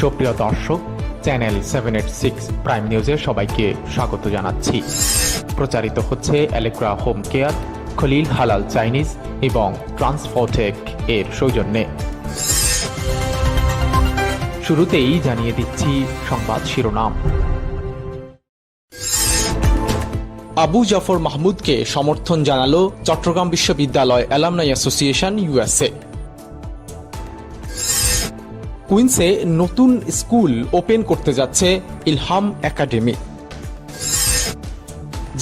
সুপ্রিয় দর্শক, channel seven eight six prime নিউজে সবাইকে স্বাগত জানাচ্ছি। প্রচারিত হচ্ছে অ্যালেক্রা হোম কেয়ার খলিল হালাল চাইনিজ এবং ট্রান্সফোটেক এর সৌজন্যে। শুরুতেই জানিয়ে দিচ্ছি সংবাদ শিরোনাম। আবু জাফর মাহমুদকে সমর্থন জানালো চট্টগ্রাম বিশ্ববিদ্যালয় অ্যালামনাই অ্যাসোসিয়েশন ইউএসএ কুইন্সে নতুন স্কুল ওপেন করতে যাচ্ছে ইলহাম একাডেমি।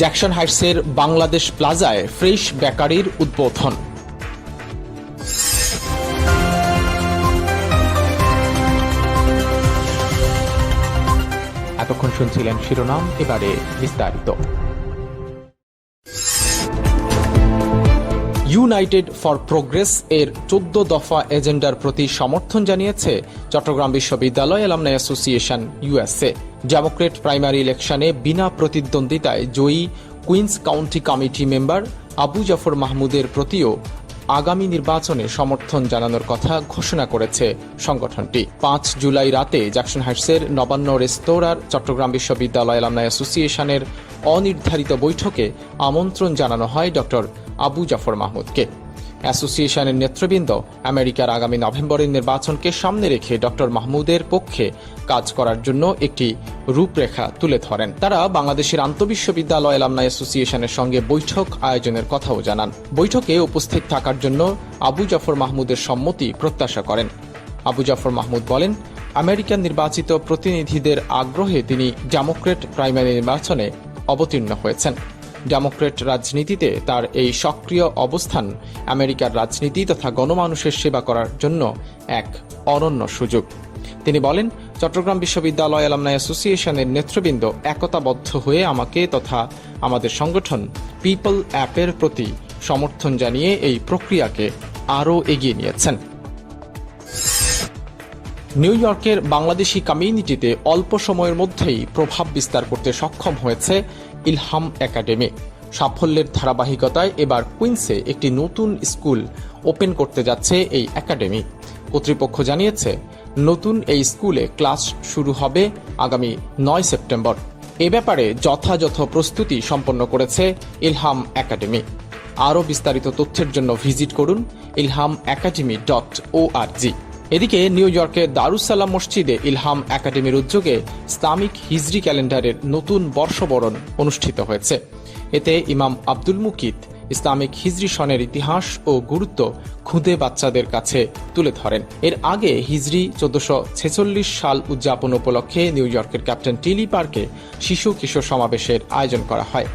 জ্যাকসন হাইটসের বাংলাদেশ প্লাজায় ফ্রেশ বেকারির উদ্বোধন। এতক্ষণ শুনছিলেন শিরোনাম, এবারে বিস্তারিত। ইউনাইটেড ফর প্রোগ্রেস এর চোদ্দ দফা এজেন্ডার প্রতি সমর্থন জানিয়েছে চট্টগ্রাম বিশ্ববিদ্যালয় alumni association, USA. Democrat primary ইলেকশনে বিনা প্রতিদ্বন্দ্বিতায় জয়ী Queens County committee member Abu Jafar মাহমুদের প্রতিও আগামী নির্বাচনে সমর্থন জানানোর কথা ঘোষণা করেছে সংগঠনটি। পাঁচ জুলাই রাতে জ্যাকসন হাইটসের নবান্ন রেস্তোরাঁর চট্টগ্রাম বিশ্ববিদ্যালয় অ্যালামনাই অ্যাসোসিয়েশনের অনির্ধারিত বৈঠকে আমন্ত্রণ জানানো হয় ডক্টর আবু জাফর মাহমুদকে। অ্যাসোসিয়েশনের নেতৃবৃন্দ আমেরিকার আগামী নভেম্বরের নির্বাচনকে সামনে রেখে ডক্টর মাহমুদের পক্ষে কাজ করার জন্য একটি রূপরেখা তুলে ধরেন। তারা বাংলাদেশের আন্তঃবিশ্ববিদ্যালয় এলামনা অ্যাসোসিয়েশনের সঙ্গে বৈঠক আয়োজনের কথাও জানান। বৈঠকে উপস্থিত থাকার জন্য আবু জাফর মাহমুদের সম্মতি প্রত্যাশা করেন। আবু জাফর মাহমুদ বলেন, আমেরিকান নির্বাচিত প্রতিনিধিদের আগ্রহে তিনি ডেমোক্রেট প্রাইমারি নির্বাচনে অবতীর্ণ হয়েছেন। ডেমোক্রেট রাজনীতিতে তার এই সক্রিয় অবস্থান আমেরিকার রাজনীতি তথা গণমানুষের সেবা করার জন্য এক অনন্য সুযোগ। তিনি বলেন, চট্টগ্রাম বিশ্ববিদ্যালয় অ্যালামনাই অ্যাসোসিয়েশনের নেতৃবৃন্দ একতাবদ্ধ হয়ে আমাকে তথা আমাদের সংগঠন পিপল অ্যাপের প্রতি সমর্থন জানিয়ে এই প্রক্রিয়াকে আরও এগিয়ে নিয়েছেন। নিউ ইয়র্কের বাংলাদেশি কমিউনিটিতে অল্প সময়ের মধ্যেই প্রভাব বিস্তার করতে সক্ষম হয়েছে ইলহাম একাডেমি। সাফল্যের ধারাবাহিকতায় এবার কুইন্সে একটি নতুন স্কুল ওপেন করতে যাচ্ছে এই একাডেমি। কর্তৃপক্ষ জানিয়েছে, নতুন এই স্কুলে ক্লাস শুরু হবে আগামী নয় সেপ্টেম্বর। এ ব্যাপারে যথাযথ প্রস্তুতি সম্পন্ন করেছে ইলহাম একাডেমি। আরও বিস্তারিত তথ্যের জন্য ভিজিট করুন ইলহাম একাডেমি ডট ও এদিকে নিউ ইয়র্কের দারুসালাম মসজিদে ইলহাম একাডেমির উদ্যোগে ইসলামিক হিজরি ক্যালেন্ডারের নতুন বর্ষবরণ অনুষ্ঠিত হয়েছে। এতে ইমাম আব্দুল মুকিত ইসলামিক হিজরি সনের ইতিহাস ও গুরুত্ব খুদে বাচ্চাদের কাছে তুলে ধরেন। এর আগে হিজরি চোদ্দশো ছেচল্লিশ সাল উদযাপন উপলক্ষে নিউ ইয়র্কের ক্যাপ্টেন টিলি পার্কে শিশু কিশোর সমাবেশের আয়োজন করা হয়।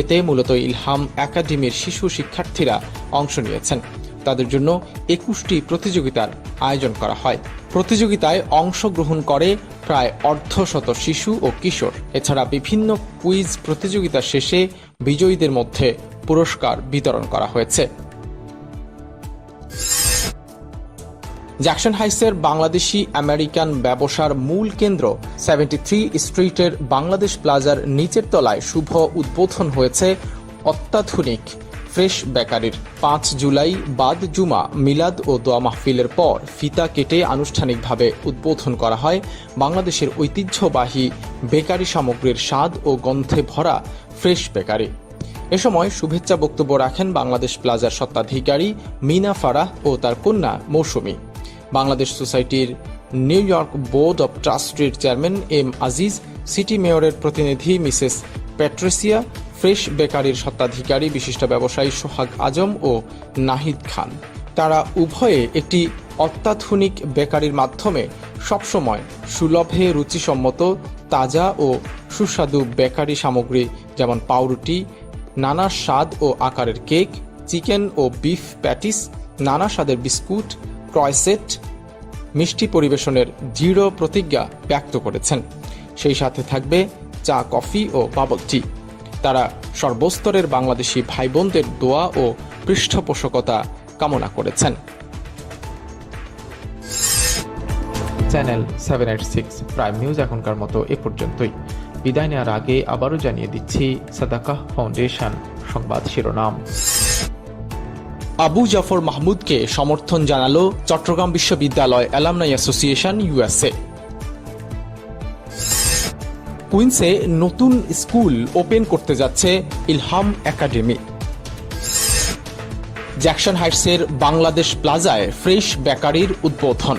এতে মূলত ইলহাম একাডেমির শিশু শিক্ষার্থীরা অংশ নিয়েছেন। তাদের জন্য একুশটি প্রতিযোগিতার আয়োজন করা হয়। প্রতিযোগিতায় অংশগ্রহণ করে প্রায় অর্ধশত শিশু ও কিশোর। এছাড়া বিভিন্ন কুইজ প্রতিযোগিতা শেষে বিজয়ীদের মধ্যে পুরস্কার বিতরণ করা হয়েছে। জ্যাকসন হাইসের বাংলাদেশি আমেরিকান ব্যবসার মূল কেন্দ্র সেভেন্টি থ্রি স্ট্রিটের বাংলাদেশ প্লাজার নিচের তলায় শুভ উদ্বোধন হয়েছে অত্যাধুনিক ফ্রেশ বেকারির পাঁচ জুলাই বাদ জুমা, মিলাদ ও দোয়া মাহফিলের পর ফিতা কেটে আনুষ্ঠানিকভাবে উদ্বোধন করা হয়। বাংলাদেশের ঐতিহ্যবাহী বেকারি সামগ্রীর স্বাদ ও গন্ধে ভরা ফ্রেশ বেকারি। এ সময় শুভেচ্ছা বক্তব্য রাখেন বাংলাদেশ প্লাজার স্বত্বাধিকারী মিনা ফারাহ ও তার কন্যা মৌসুমী। বাংলাদেশ সোসাইটির নিউ ইয়র্ক বোর্ড অব ট্রাস্টের চেয়ারম্যান এম আজিজ, সিটি মেয়রের প্রতিনিধি মিসেস প্যাট্রেসিয়া ফ্রেশ বেকারির স্বত্বাধিকারী, বিশিষ্ট ব্যবসায়ী সোহাগ আজম ও নাহিদ খান। তারা উভয়ে একটি অত্যাধুনিক বেকারির মাধ্যমে সবসময় সুলভে রুচিসম্মত, তাজা ও সুস্বাদু বেকারি সামগ্রী যেমন পাউরুটি, নানা স্বাদ ও আকারের কেক, চিকেন ও বিফ প্যাটিস, নানা স্বাদের বিস্কুট, ক্রয়সেট, মিষ্টি পরিবেশনের দৃঢ় প্রতিজ্ঞা ব্যক্ত করেছেন। সেই সাথে থাকবে চা, কফি ও বাবল টি। তারা সর্বস্তরের বাংলাদেশি ভাই বোনদের দোয়া ও পৃষ্ঠপোষকতা কামনা করেছেন। Channel seven eight six prime news এখনকার মতো এ পর্যন্তই। বিদায় নেওয়ার আগে আবারও জানিয়ে দিচ্ছি, সাদাকাহ ফাউন্ডেশন, সংবাদ শিরোনাম। আবু জাফর মাহমুদকে সমর্থন জানালো চট্টগ্রাম বিশ্ববিদ্যালয় অ্যালামনাই অ্যাসোসিয়েশন ইউএসএ কুইন্সে নতুন স্কুল ওপেন করতে যাচ্ছে ইলহাম একাডেমি। জ্যাকসন হাইটসের বাংলাদেশ প্লাজায় ফ্রেশ বেকারির উদ্বোধন।